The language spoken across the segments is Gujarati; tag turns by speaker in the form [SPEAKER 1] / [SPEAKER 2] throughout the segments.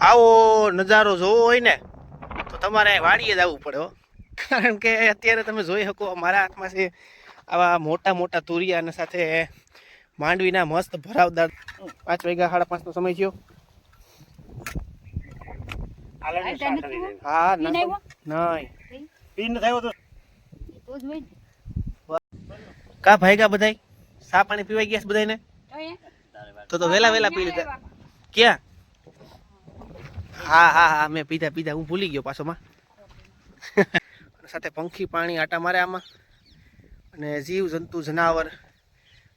[SPEAKER 1] આવો નજારો જોવો હોય ને તો તમારે વાડીએ જ આવવું પડે હો. કારણ કે અત્યારે તમે જોઈ શકો મારા હાથમાં છે આવા મોટા મોટા તુરિયા અને સાથે માંડવીના મસ્ત ભરાવદાર પાંચ વાગ્યા સાડા પાંચનો સમય થયો. હા નહીં.
[SPEAKER 2] પીન થયો તો.
[SPEAKER 3] તો જ હોય ને.
[SPEAKER 1] કા બધાય? સા પાણી પીવાઈ ગયા છે બધાયને?
[SPEAKER 3] તો એ.
[SPEAKER 1] તો તો વેલા વેલા પી લીધા. ક્યાં? હા હા હા, મેં પીધા પીધા, હું ભૂલી ગયો પાછો, માં. અને સાથે પંખી, પાણી, આટા મારે આમાં. અને જીવ, જંતુ, જનાવર.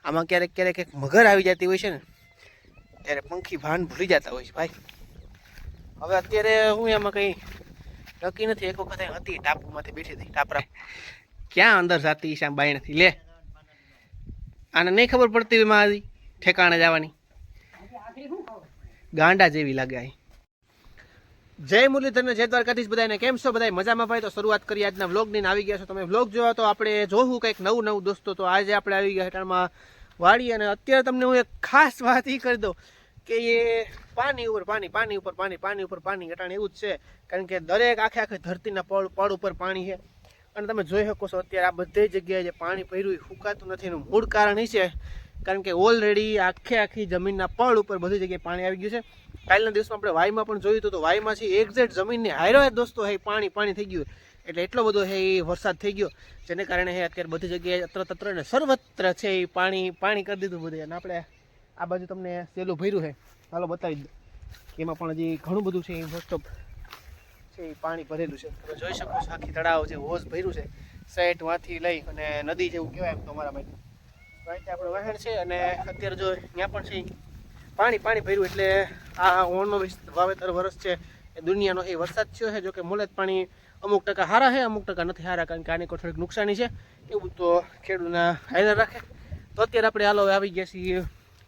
[SPEAKER 1] આમાં ક્યારેક ક્યારેક એક મગર આવી જતી હોય છે ને, ત્યારે પંખી ભાન ભૂલી જતા હોય છે, ભાઈ. હવે અત્યારે હું એમાં કંઈ નક્કી નથી. એક વખત હતી, ટાપુમાંથી બેઠી હતી, ટાપરા. ક્યાં અંદર જાતી આમ બાયણથી? લે. આને નહીં ખબર પડતી એમાં ઠેકાણે જવાની. ગાંડા જેવી લાગે અહીં. જય મુરલીધર જય દ્વારકાધીશ બધાને કેમ છો? બધા મજામાં ભાઈ? તો શરૂઆત કરી આજના વ્લોગની આવી ગયા છો તમે વ્લોગ જોવા. તો આપણે જોવું કંઈક નવું નવું દોસ્તો. તો આજે આપણે આવી ગયા હેઠળમાં વાળી અને અત્યારે તમને હું એક ખાસ વાત એ કરી દઉં કે એ પાણી ઉપર પાણી પાણી ઉપર પાણી પાણી ઉપર પાણી અટાણે એવું જ છે. કારણ કે દરેક આખે આખે ધરતીના પળ પળ ઉપર પાણી છે. અને તમે જોઈ શકો છો અત્યારે આ બધી જગ્યાએ જે પાણી પહેર્યું એ ફૂંકાતું નથી. એનું મૂળ કારણ એ છે. કારણ કે ઓલરેડી આખે આખી જમીનના પળ ઉપર બધી જગ્યાએ પાણી આવી ગયું છે. કાલના દિવસમાં આપણે વાયમાં પણ જોયું હતું તો વાયમાં છે એક્ઝેક્ટ જમીનની હાયરો દોસ્તો. હે, પાણી પાણી થઈ ગયું. એટલે એટલો બધો હે એ વરસાદ થઈ ગયો. જેને કારણે હે અત્યારે બધી જગ્યાએ અત્ર તત્ર ને સર્વત્ર છે એ પાણી પાણી કરી દીધું બધું. અને આપણે આ બાજુ તમને સેલું ભર્યું છે ચાલો બતાવી દઉં. એમાં પણ હજી ઘણું બધું છે એ મોસ્ટ ઓફ છે એ પાણી ભરેલું છે. તમે જોઈ શકો છો આખી તળાવ છે હોજ ભર્યું છે. સેટ વાથી લઈ અને નદી જેવું કહેવાય એમ તમારા માટે. આપણે વહેણ છે અને અત્યારે જો ત્યાં પણ છે પાણી પાણી ભર્યું એટલે આ ઓણનો વાવેતર વરસ છે. એ દુનિયાનો એ વરસાદ થયો છે જો કે મુલત પાણી અમુક ટકા સારા છે, અમુક ટકા નથી હારા, કારણ કે આની કોઈ થોડીક નુકસાની છે. એવું તો ખેડૂતના હાજર રાખે. તો અત્યારે આપણે હાલો આવી ગયા છીએ.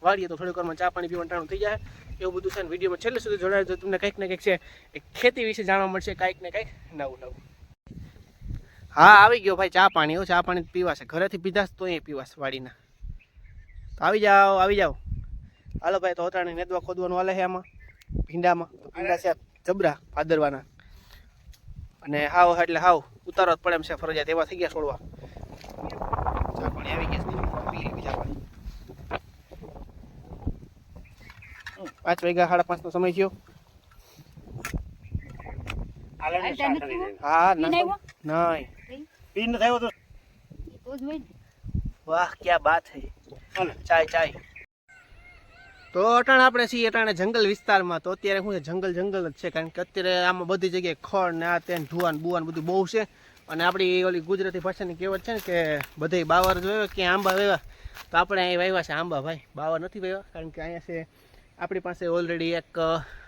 [SPEAKER 1] વાળીએ તો થોડીક વારમાં ચા પાણી પીવાનું ટાણું થઈ જાય. એવું બધું છે ને વિડીયોમાં છેલ્લે સુધી જોડાય તો તમને કંઈક ને કંઈક છે, એ ખેતી વિશે જાણવા મળશે, કંઈક ને કંઈક નવું નવું. હા, આવી ગયો ભાઈ ચા પાણી. હો, ચા પાણી પીવાશે ઘરેથી પીધાશ તો એ પીવાશ વાડીના. તો આવી જાઓ આવી જાઓ. હાલો ભાઈ તો અટાણે નેદવા ખોદવાનું હાલે છે આમાં ભીંડામાં. ભીંડા છે જબરા ભાદરવાના. અને હાવ એટલે હાવ ઉતારો જ પડે એમ છે ફરજિયાત એવા થઈ ગયા છોડવા. આવી ગયા પાંચ વાગ્યા સાડા પાંચનો સમય થયો. હા નહીં
[SPEAKER 2] પીન થયો તો
[SPEAKER 3] ને.
[SPEAKER 1] વાહ ક્યાં બાત હે. ચાય ચાય. તો અટાણે આપણે છીએ અટાણે જંગલ વિસ્તારમાં. તો અત્યારે શું છે? જંગલ જંગલ જ છે, કારણ કે અત્યારે આમાં બધી જગ્યાએ ખડ ને આ તે ધુવાન બુવાન બધું બહુ છે. અને આપણી ઓલી ગુજરાતી ભાષાની કહેવત છે ને કે બધે બાવર જોયો કે આંબા વેવા? તો આપણે અહીં વાવ્યા છે આંબા ભાઈ. બાવર નથી વાવ્યા કારણ કે અહીંયા છે, આપણી પાસે ઓલરેડી એક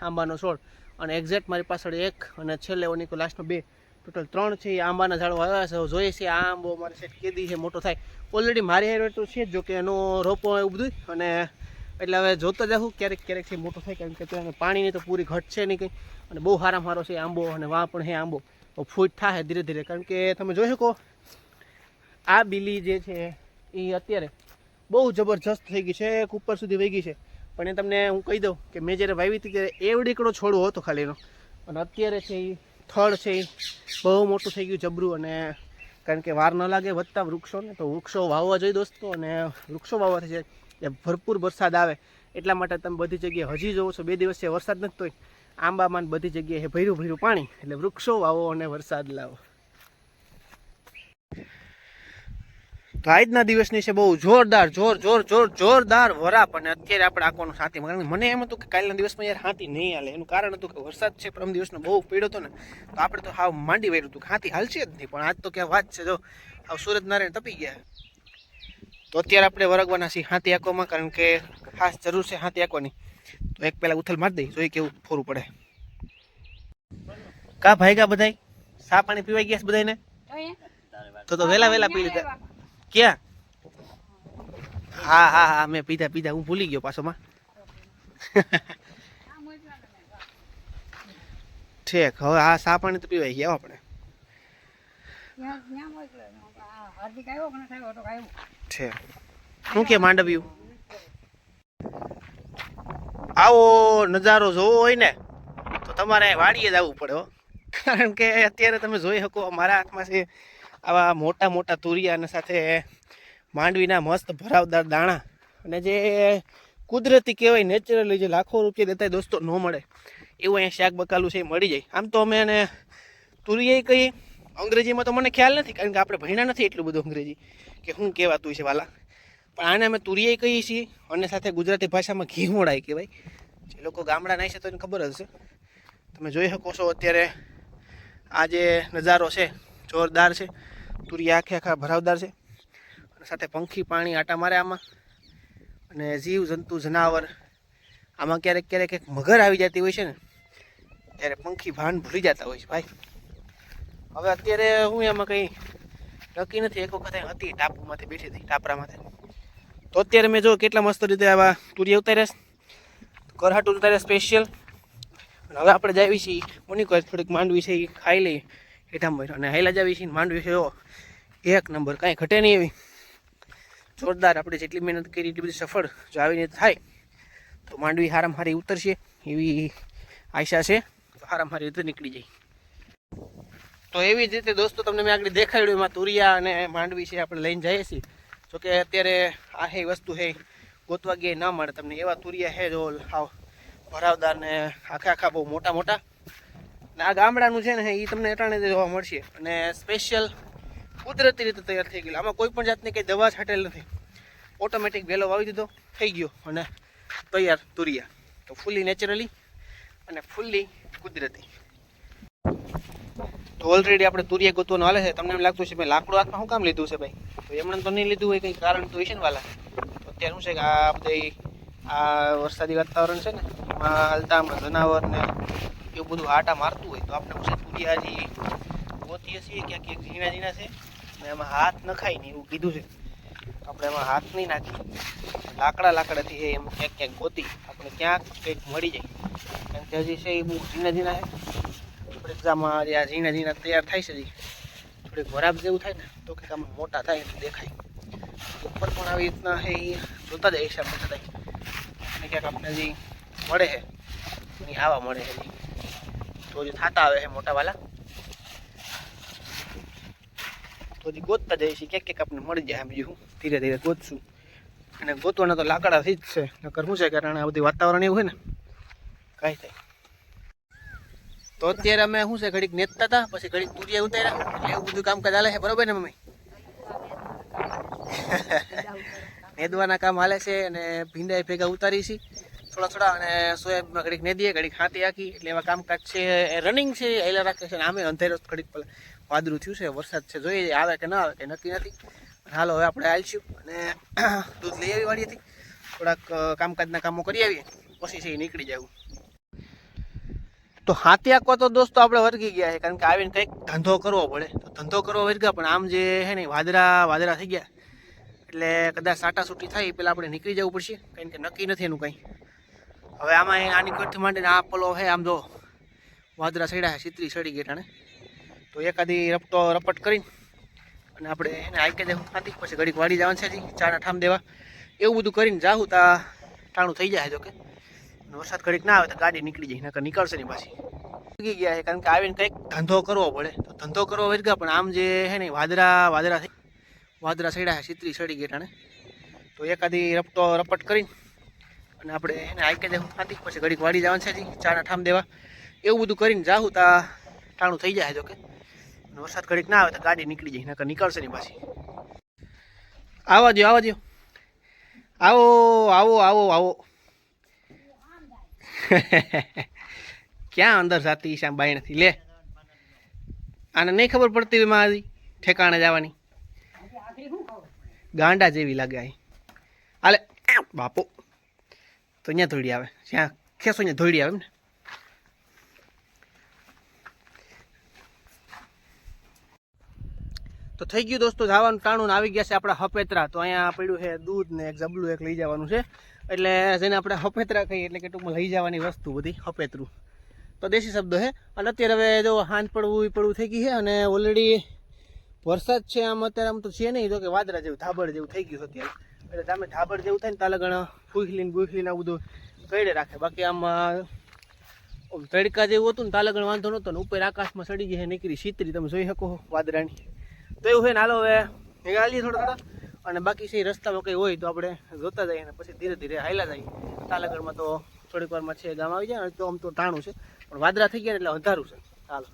[SPEAKER 1] આંબાનો છોડ. અને એક્ઝેક્ટ મારી પાછળ એક અને છેલ્લે ઓની લાસ્ટમાં બે. ટોટલ ત્રણ છે, એ આંબાના ઝાડો આવ્યા છે. જોઈએ છીએ આ આંબો મારે સાઈડ કેદી છે, મોટો થાય. ઓલરેડી મારી હેરવેટ તો છે જો કે એનો રોપો એવું બધું અને એટલે હવે જોતા જાઉં ક્યારેક ક્યારેક છે મોટો થાય કારણ કે ત્યાં પાણીની તો પૂરી ઘટ છે નહીં કંઈ. અને બહુ સારા મારો છે આંબો અને વાં પણ છે આંબો. ફૂટ થાય ધીરે ધીરે. કારણ કે તમે જોઈ શકો, આ બીલી જે છે એ અત્યારે બહુ જબરજસ્ત થઈ ગઈ છે, એક ઉપર સુધી વહી ગઈ છે. પણ એ તમને હું કહી દઉં કે મેં જ્યારે વાવી હતી ત્યારે એવડીકડો છોડવો હતો ખાલી એનો. અને અત્યારે છે એ થળ છે એ બહુ મોટું થઈ ગયું જબરું અને કારણ કે વાર ન લાગે વધતા વૃક્ષોને. તો વૃક્ષો વાવવા જોઈએ દોસ્તો અને વૃક્ષો વાવવાથી છે એ ભરપૂર વરસાદ આવે એટલા માટે તમે બધી જગ્યાએ હજી જોવો છો, બે દિવસે વરસાદ નથી તોય. આંબામાં બધી જગ્યાએ ભૈરું ભૈરું પાણી, એટલે વૃક્ષો વાવો અને વરસાદ લાવો. તો આજના દિવસની છે બહુ જોરદાર, જોર જોર જોર, જોરદાર વરાપ. અને અત્યારે આપણે આંકોનું સાથી કારણ મને એમ હતું કે કાલના દિવસમાં યાર હાથી નહીં હાલે. એનું કારણ હતું કે વરસાદ છે, પરમ દિવસનો બહુ પીડો હતો ને, તો આપણે તો હાવ માંડી વેર્યું હતું હાથી હાલશે જ નહીં. પણ આજ તો ક્યાં વાત છે, જો. હાવ સુરત નારાયણ તપી ગયા. તો અત્યારે આપણે વરગવાના છીએ હાથી આંકોમાં કારણ કે ખાસ જરૂર છે હાથી આંકવાની. તો એક પહેલાં ઉથલ મારી દઈ જોઈએ કેવું ફોરું પડે. કા ભાઈ કા બધાય? સા પાણી પીવાઈ ગયા બધાને
[SPEAKER 3] તો
[SPEAKER 1] તો વેલા વહેલા પી લીધા. ક્યાં? હા હા હા, મેં પીધા પીધા, હું ભૂલી ગયો પાછો માં. ઠીક, હવે આ સા પાણી તો પીવાઈ ગયા આપણે
[SPEAKER 3] ત્યાં- ત્યાં મોકલો. આ હાર્દિક આવ્યો કે નથી આવ્યો? તો આવ્યો.
[SPEAKER 1] છે. શું કે માંડવ્યું? આવો નજારો જોવો હોય ને, તો તમારે વાડીએ જ આવવું પડે કારણ કે અત્યારે તમે જોઈ શકો મારા હાથમાં છે આવા મોટા મોટા તુરિયા અને સાથે માંડવીના મસ્ત ભરાવદાર દાણા. અને જે કુદરતી કહેવાય નેચરલી જે લાખો રૂપિયા દેતા દોસ્તો, ન મળે. એવું અહીંયા શાક બકાલું છે, એ મળી જાય. આમ તો અમે એને તુરિયા કહીએ. અંગ્રેજીમાં તો મને ખ્યાલ નથી, કારણ કે આપણે ભણ્યા નથી એટલું બધું અંગ્રેજી, કે શું કહેવાતું છે વાલા. પણ આને અમે તુરીએ કહીએ છીએ, અને સાથે ગુજરાતી ભાષામાં ઘી કહેવાય. જે લોકો ગામડાના છે તો એને ખબર છે તમે જોઈ શકો છો અત્યારે આ જે નજારો છે, જોરદાર છે. તુરિયા આખે આખા ભરાવદાર છે. અને સાથે પંખી, પાણી, આટા મારે આમાં. અને જીવ, જંતુ, જનાવર. આમાં ક્યારેક ક્યારેક એક મગર આવી જતી હોય છે ને, ત્યારે પંખી ભાન ભૂલી જતા હોય છે, ભાઈ. હવે અત્યારે હું એમાં કંઈ નક્કી નથી. એક વખત હતી, ટાપુમાંથી બેઠી હતી ટાપરામાંથી તો અત્યારે મેં જો કેટલા મસ્ત રીતે આવા તુરિયા ઉતાર્યા કરહાટ ઉતાર્યા સ્પેશિયલ અને હવે આપણે જાવી છીએ મોનિકો થોડીક માંડવી છે એ ખાઈ લઈએ. હેઠામાં અને હાઈલા જાવી છીએ માંડવી છે એક નંબર, કાંઈ ઘટે નહીં એવી. જોરદાર આપણે જેટલી મહેનત કરી, એટલી બધી સફળ જો આવીને થાય, તો માંડવી હારામ હારી ઉતરશે એવી આશા છે. તો હારામ હારી રીતે નીકળી જાય. તો એવી જ રીતે દોસ્તો તમને મેં આગળ દેખાડ્યું, એમાં તુરિયા અને માંડવી છે, આપણે લઈને જઈએ છીએ. જોકે અત્યારે આ હે વસ્તુ હે, ગોતવા ગયા ના મળે તમને. એવા તુરિયા હે જો હાવ ભરાવદાર ને આખા આખા બહુ મોટા મોટા. ને આ ગામડાનું છે ને એ તમને અટાણે જ જોવા મળશે. અને સ્પેશિયલ કુદરતી રીતે તૈયાર થઈ ગયેલું. આમાં કોઈ પણ જાતની કંઈ દવા છાંટેલ નથી. ઓટોમેટિક વેલો વાવી દીધો, થઈ ગયો અને તૈયાર તુરિયા. તો ફૂલ્લી નેચરલી અને ફૂલ્લી કુદરતી. તો ઓલરેડી આપણે તુરિયા ગોતવાનું હાલે છે. તમને એમ લાગતું છે ભાઈ, લાકડું હાથમાં શું કામ લીધું છે ભાઈ? તો એમણે તો નહીં લીધું હોય કંઈ કારણ તો છે ને વાલા. તો અત્યારે શું છે કે આ બધી આ વરસાદી વાતાવરણ છે ને, એમાં હાલતા હમણાં જનાવર ને એવું બધું આટા મારતું હોય તો આપણે શું છે, તુરિયા હજી ગોતીએ છીએ, ક્યાંક ક્યાંક ઝીણા ઝીણા છે ને એમાં હાથ નખાય નહીં એવું કીધું છે. આપણે એમાં હાથ નહીં નાખીએ લાકડા લાકડાથી એમ ક્યાંક ક્યાંક ગોતી, આપણે ક્યાંક કંઈક મળી જાય. કારણ કે હજી છે એ બહુ ઝીણા ઝીણા છે. થોડીક આમાં ઝીણા ઝીણા તૈયાર થાય છે થોડીક વરાબ જેવું થાય ને, તો કંઈક આમાં મોટા થાય એટલે દેખાય. ઉપર પણ આવી રીતના છે એ જોતા જાય છે આપણે કદાચ અને ક્યાંક આપણે હજી મળે છે, એની આવા મળે છે તો જે થતા આવે છે મોટા વાલા. તો હજી ગોતતા જઈએ છીએ, ક્યાંક ક્યાંક આપણે મળી જાય બીજું. ધીરે ધીરે ગોતશું. અને ગોતવાના તો લાકડાથી જ છે, નકર શું છે, કારણ આ બધી વાતાવરણ એવું હોય ને, કાંઈ થાય. તો અત્યારે અમે શું છે ઘડીક નેતતા હતા પછી ઘડીક તુરિયા ઉતાર્યા. એટલે એવું બધું કામકાજ હાલે છે બરોબર ને મમ્મી? નેદવાના કામ હાલે છે અને ભીંડા ભેગા ઉતારી છે થોડા થોડા અને સોયાબીનમાં ઘડીક નેદીએ ઘડીક હાથી આખી એટલે એવા કામકાજ છે રનિંગ છે એલા રાખે છે આમે અંધેરો ઘડીક વાદળું થયું છે વરસાદ છે જોઈએ આવે કે ના આવે કે નક્કી નથી. હાલો હવે આપણે આવીશું અને દૂધ લઈ આવી હતી થોડાક કામકાજના કામો કરી આવીએ. પછી છે એ નીકળી જવું. તો હાથી આંકવા તો દોસ્તો આપણે વર્ગી ગયા છે, કારણ કે આવીને કંઈક ધંધો કરવો પડે. તો ધંધો કરવો વર્ગ્યા, પણ આમ જે છે ને વાદરા વાદળા થઈ ગયા. એટલે કદાચ સાટા છૂટી થાય, એ પહેલાં આપણે નીકળી જવું પડશે. કારણ કે નક્કી નથી એનું કંઈ. હવે આમાં આની કરથી માંડીને આ પલો છે, આમ જો વાદરા સડ્યા છે ચિત્રી સડી ગઈ ટાણે. તો એકાદી રપટો રપટ કરીને અને આપણે એને આઈકે દેવું. ખાતી પછી ઘડીક વાડી જવાનું છે ચાના ઠામ દેવા. એવું બધું કરીને જાઉં તા ટાણું થઈ જાય જોકે કે. વરસાદ ઘડીક ના આવે તો ગાડી નીકળી જાય, નકર નીકળશે નહીં પાછી. ઉગી ગયા છે, કારણ કે આવીને કંઈક ધંધો કરવો પડે. તો ધંધો કરવો વર્ગા પણ આમ જે છે ને વાદરા વાદરા થઈ વાદરા સડ્યા છે, સિત્રી સડી ગઈ ને તો એકાદી રપટો રપટ કરીને અને આપણે એને આઈકે દેવું ખાતી પછી ઘડીક વાડી જવાનું છે ચાના ઠામ દેવા. એવું બધું કરીને જાઉં તા ટાણું થઈ જાય જોકે. વરસાદ ઘડીક ના આવે તો ગાડી નીકળી જાય, નકર નીકળશે નહીં પાછી. આવા દો આવા દો આવો આવો આવો આવો. ક્યાં અંદર જાતી આમ બાયણથી? લે. આને નહીં ખબર પડતી એમાં આજી ઠેકાણે જવાની. ગાંડા જેવી લાગે અહીં હાલે. બાપો. તો અહીંયા ધોળી આવે. જ્યાં ખેસો અહીંયા ધોળી આવે એમ ને? તો થઈ ગયું દોસ્તો, જવાનું ટાણું આવી ગયા છે આપણા હપેતરા. તો અહીંયા પડ્યું છે દૂધ ને એક જબલું એક લઈ જવાનું છે. એટલે જેને આપણે હપેતરા કહીએ એટલે કે ટૂંકમાં લઈ જવાની વસ્તુ બધી, હપેતરું. તો દેશી શબ્દ છે અને અત્યારે હવે જો હાંજ પડવું એ પડવું થઈ ગઈ છે અને ઓલરેડી વરસાદ છે આમ અત્યારે આમ તો છે નહીં તો કે વાદળા જેવું, ધાબળ જેવું થઈ ગયું અત્યારે. એટલે તમે ધાબળ જેવું થાય ને તાલે ઘણા ફૂખલીને બુખલીને આવું બધું કઈડે રાખે. બાકી આમ તડકા જેવું હતું ને તાલગણ વાંધો નહોતો ને ઉપર આકાશમાં સડી ગઈ નીકળી શીતરી તમે જોઈ શકો વાદરાની તો એવું છે ને હાલો હવે હાલીએ થોડા થોડા. અને બાકી છે રસ્તામાં કંઈ હોય તો આપણે જોતા જઈએ અને પછી ધીરે ધીરે હાલ્યા જઈએ. તાલાગઢમાં તો થોડીક વારમાં છે ગામ આવી જાય તો આમ તો ટાણું છે. પણ વાદરા થઈ ગયા એટલે અંધારું છે. હાલો.